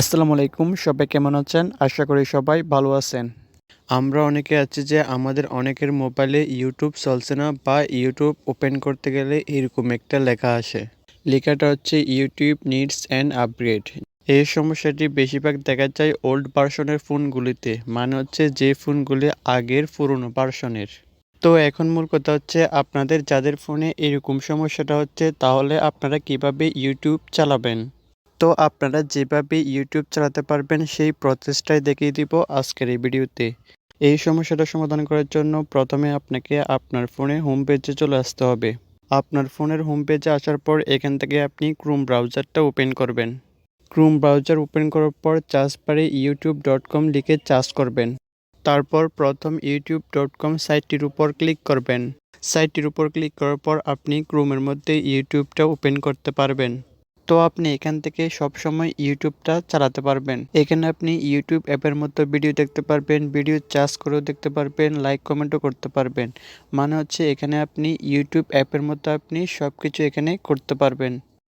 আসসালামু আলাইকুম, সবাই কেমন আছেন? আশা করি সবাই ভালো আছেন। আমরা অনেকে আছি যে আমাদের অনেকের মোবাইলে ইউটিউব চলছে না বা ইউটিউব ওপেন করতে গেলে এরকম একটা লেখা আসে। লেখাটা হচ্ছে ইউটিউব নিডস অ্যান্ড আপগ্রেড এই সমস্যাটি বেশিরভাগ দেখা যায় ওল্ড ভার্সনের ফোনগুলিতে মানে হচ্ছে যে ফোনগুলি আগের পুরনো ভার্সনের তো এখন মূল কথা হচ্ছে আপনাদের যাদের ফোনে এরকম সমস্যাটা হচ্ছে, তাহলে আপনারা কীভাবে ইউটিউব চালাবেন? তো আপনারা যেভাবে ইউটিউব চালাতে পারবেন, সেই প্রসেসটাই দেখিয়ে দিব আজকের এই ভিডিওতে। এই সমস্যাটা সমাধান করার জন্য প্রথমে আপনাকে আপনার ফোনে হোম পেজে চলে আসতে হবে। আপনার ফোনের হোম পেজে আসার পর এখান থেকে আপনি ক্রোম ব্রাউজারটা ওপেন করবেন। ক্রোম ব্রাউজার ওপেন করার পর চার্জ পারে ইউটিউব ডট কম লিখে চার্জ করবেন। তারপর প্রথম ইউটিউব ডট কম সাইটটির উপর ক্লিক করবেন। সাইটটির উপর ক্লিক করার পর আপনি ক্রোমের মধ্যে ইউটিউবটা ওপেন করতে পারবেন। তো আপনি এখান থেকে সবসময় ইউটিউবটা চালাতে পারবেন। এখানে আপনি ইউটিউব অ্যাপের মতো ভিডিও দেখতে পারবেন, ভিডিও চার্জ করেও দেখতে পারবেন, লাইক কমেন্টও করতে পারবেন। মানে হচ্ছে এখানে আপনি ইউটিউব অ্যাপের মতো আপনি সব কিছু এখানে করতে পারবেন।